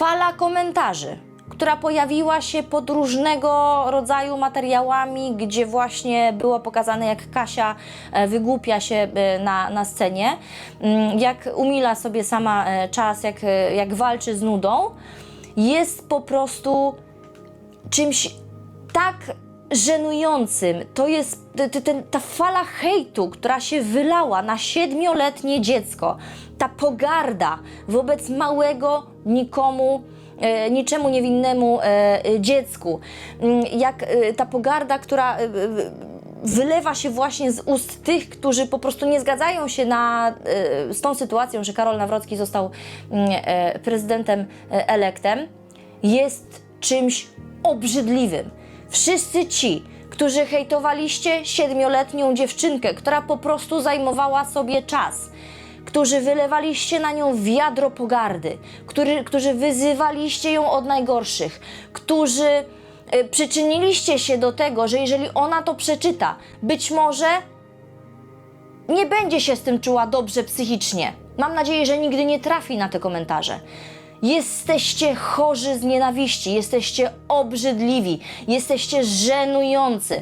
fala komentarzy, która pojawiła się pod różnego rodzaju materiałami, gdzie właśnie było pokazane, jak Kasia e, wygłupia się e, na, na scenie, mm, jak umila sobie sama e, czas, jak, jak walczy z nudą, jest po prostu czymś tak żenującym. To jest ta fala hejtu, która się wylała na siedmioletnie dziecko. Ta pogarda wobec małego, nikomu, e, niczemu niewinnemu e, e, dziecku. Mm, Jak ta pogarda, która wylewa się właśnie z ust tych, którzy po prostu nie zgadzają się na, z tą sytuacją, że Karol Nawrocki został mm, prezydentem elektem, jest czymś obrzydliwym. Wszyscy ci, którzy hejtowaliście siedmioletnią dziewczynkę, która po prostu zajmowała sobie czas, którzy wylewaliście na nią wiadro pogardy, który, którzy wyzywaliście ją od najgorszych, którzy y, przyczyniliście się do tego, że jeżeli ona to przeczyta, być może nie będzie się z tym czuła dobrze psychicznie. Mam nadzieję, że nigdy nie trafi na te komentarze. Jesteście chorzy z nienawiści, jesteście obrzydliwi, jesteście żenujący.